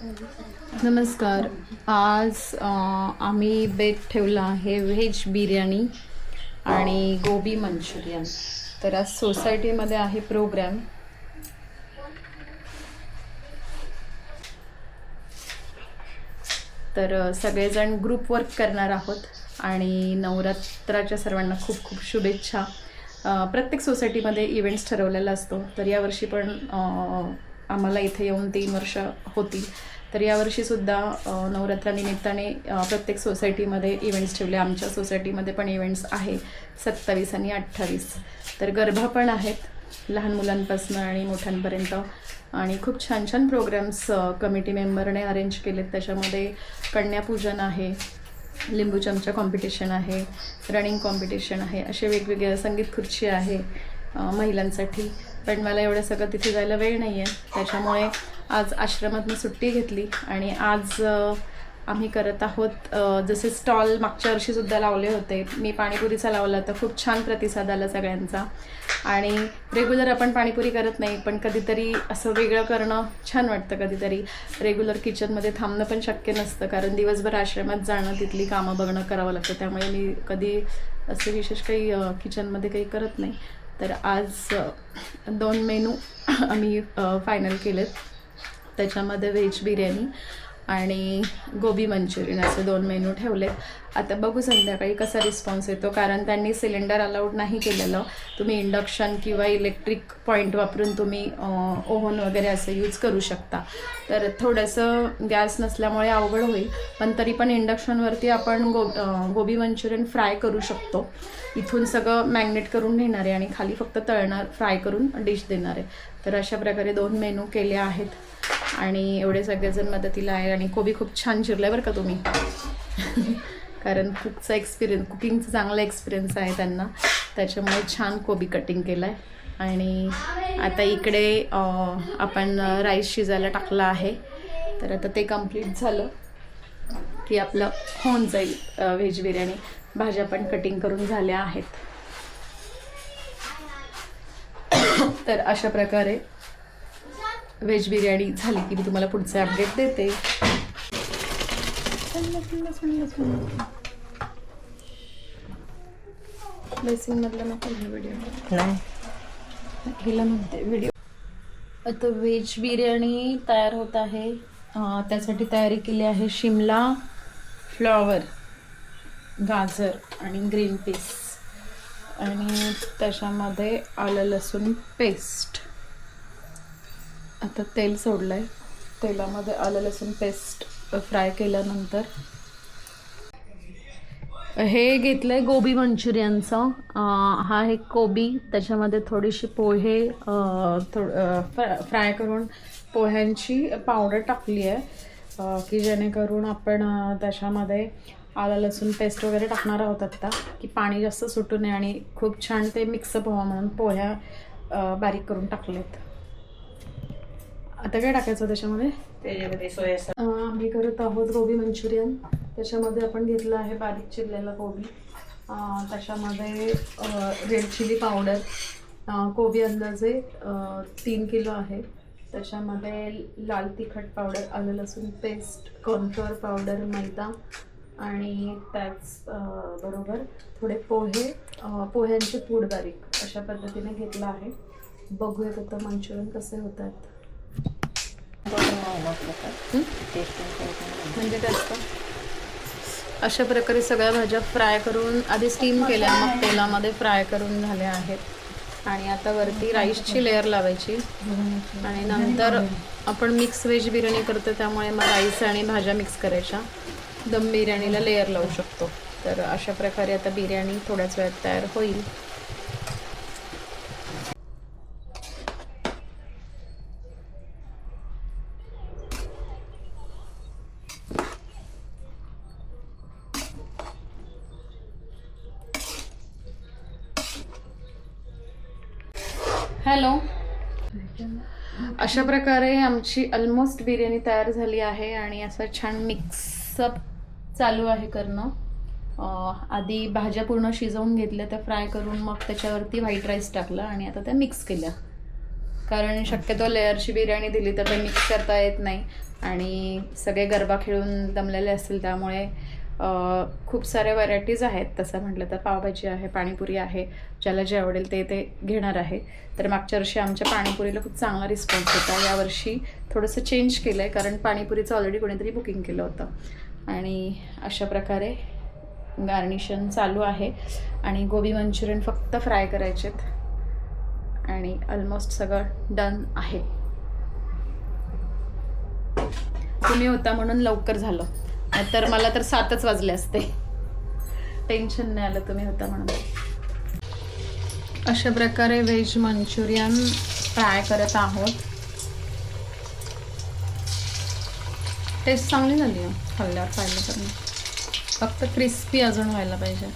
नमस्कार. आज आम्ही बेत ठेवलं आहे व्हेज बिर्याणी आणि गोबी मंचुरियन. तर आज सोसायटीमध्ये आहे प्रोग्रॅम. तर सगळेजण ग्रुप वर्क करणार आहोत आणि नवरात्राच्या सर्वांना खूप खूप शुभेच्छा. प्रत्येक सोसायटीमध्ये इव्हेंट्स ठरवलेला असतो. तर यावर्षी पण आम्हाला इथे येऊन तीन वर्ष होती तर यावर्षीसुद्धा अं, नवरात्रानिमित्ताने प्रत्येक सोसायटीमध्ये इव्हेंट्स ठेवले. आमच्या सोसायटीमध्ये पण इव्हेंट्स आहे. सत्तावीस आणि अठ्ठावीस. तर गरबा पण आहेत लहान मुलांपासून आणि मोठ्यांपर्यंत. आणि खूप छान छान प्रोग्राम्स कमिटी मेंबरने अरेंज केलेत. त्याच्यामध्ये कन्यापूजन आहे लिंबू चमचा कॉम्पिटिशन आहे रनिंग कॉम्पिटिशन आहे. असे वेगवेगळे संगीत खुर्ची आहे महिलांसाठी. पण मला एवढं सगळं तिथे जायला वेळ नाही आहे त्याच्यामुळे आज आश्रमात मी सुट्टी घेतली आणि आज आम्ही करत आहोत जसे स्टॉल मागच्या वर्षीसुद्धा लावले होते. मी पाणीपुरीचा लावला तर खूप छान प्रतिसाद आला सगळ्यांचा. आणि रेग्युलर आपण पाणीपुरी करत नाही पण कधीतरी असं वेगळं करणं छान वाटतं कधीतरी. रेग्युलर किचनमध्ये थांबणं पण शक्य नसतं कारण दिवसभर आश्रमात जाणं तिथली कामं बघणं करावं लागतं. त्यामुळे मी कधी असं विशेष काही किचनमध्ये काही करत नाही. तर आज दोन मेनू आम्ही फायनल केलेत. त्याच्यामध्ये व्हेज बिर्याणी आणि गोबी मंचुरियन असे दोन मेनू ठेवलेत. आता बघू संध्याकाळी कसा रिस्पॉन्स येतो. कारण त्यांनी सिलेंडर अलाउड नाही केलेलं. तुम्ही इंडक्शन किंवा इलेक्ट्रिक पॉईंट वापरून तुम्ही ओव्हन वगैरे असं यूज करू शकता. तर थोडंसं गॅस नसल्यामुळे अवघड होईल. पण तरी पण इंडक्शनवरती आपण गो गोबी मंचुरियन फ्राय करू शकतो. इथून सगळं मॅग्नेट करून घेणार आहे आणि खाली फक्त तळणार फ्राय करून डिश देणार आहे. तर अशा प्रकारे दोन मेनू केले आहेत. आणि एवढे सगळेजण मदतीला आहे आणि कोबी खूप छान चिरलाय बरं का तुम्ही. कारण कुकचा एक्सपिरियन्स कुकिंगचा चांगला एक्सपिरियन्स आहे त्यांना. त्याच्यामुळे छान कोबी कटिंग केलं आहे आणि आता इकडे आपण राईस शिजायला टाकला आहे. तर आता ते कंप्लीट झालं की आपलं होऊन जाईल व्हेज बिर्याणी. भाज्या पण कटिंग करून झाल्या आहेत. तर अशा प्रकारे व्हेज बिर्याणी झाली की मी तुम्हाला पुढचे अपडेट देते. नको व्हिडिओ हिला म्हणते व्हिडिओ आता व्हेज बिर्याणी तयार होत आहे. त्यासाठी तयारी केली आहे शिमला फ्लॉवर गाजर आणि ग्रीन पीस. आणि त्याच्यामध्ये आलं लसूण पेस्ट आता तेल सोडलं आहे तेलामध्ये आलं लसूण पेस्ट फ्राय केल्यानंतर. हे घेतलं आहे गोबी मंचुरियनचं. हा एक कोबी त्याच्यामध्ये थोडीशी पोहे थोड फ्राय करून पोह्यांची पावडर टाकली आहे की जेणेकरून आपण त्याच्यामध्ये आलं लसूण पेस्ट वगैरे टाकणार आहोत आत्ता की पाणी जास्त सुटू नये आणि खूप छान ते मिक्सअप व्हावं म्हणून पोह्या बारीक करून टाकलेत. आता काय टाकायचं त्याच्यामध्ये? सोया आम्ही करत आहोत गोबी मंचुरियन. त्याच्यामध्ये आपण घेतलं आहे बारीक चिरलेला गोबी. अं, त्याच्यामध्ये रेड चिली पावडर कोबी अंदाजे तीन किलो आहे. त्याच्यामध्ये लाल तिखट पावडर आलं लसूण पेस्ट कॉर्नफ्लॉवर पावडर मैदा आणि त्याच बरोबर थोडे पोहे पोह्यांचे पूड बारीक अशा पद्धतीने घेतलं आहे. बघूयात आता मंचुरियन कसे होतात. म्हणजे काय असतं अशा प्रकारे सगळ्या भाज्या फ्राय करून आधी स्टीम केल्या मग तेलामध्ये फ्राय करून झाल्या आहेत. आणि आता वरती राईसची लेअर लावायची. आणि नंतर आपण मिक्स व्हेज बिर्याणी करतो त्यामुळे मग राईस आणि भाज्या मिक्स करायच्या. दम बिर्याणीला लेअर लावू शकतो. तर अशा प्रकारे आता बिर्याणी थोड्याच वेळात तयार होईल. हॅलो. अशा प्रकारे आमची ऑलमोस्ट बिर्याणी तयार झाली आहे आणि असं छान मिक्सअप चालू आहे करणं. आधी भाज्या पूर्ण शिजवून घेतल्या त्या फ्राय करून मग त्याच्यावरती व्हाईट राईस टाकला आणि आता त्या मिक्स केल्या. कारण शक्यतो लेअरची बिर्याणी दिली तर ते मिक्स करता येत नाही आणि सगळे गरबा खेळून दमलेले असतील त्यामुळे खूप साऱ्या व्हरायटीज आहेत. तसं म्हटलं तर पावभाजी आहे पाणीपुरी आहे ज्याला जे आवडेल ते ते घेणार आहे. तर मागच्या वर्षी आमच्या पाणीपुरीला खूप चांगला रिस्पॉन्स होता. यावर्षी थोडंसं चेंज केलं आहे कारण पाणीपुरीचं ऑलरेडी कोणीतरी बुकिंग केलं होतं. आणि अशा प्रकारे गार्निशन चालू आहे. आणि गोबी मंचुरियन फक्त फ्राय करायचेत. आणि ऑलमोस्ट सगळं डन आहे. तुम्ही होता म्हणून लवकर झालं. तर मला तर सातच वाजले असते. टेन्शन नाही आलं तुम्ही होता म्हणून. अशा प्रकारे व्हेज मंचुरियन फ्राय करत आहोत. टेस्ट चांगली झाली खाल्ल्यावर पाहिलं तर फक्त क्रिस्पी अजून व्हायला पाहिजे.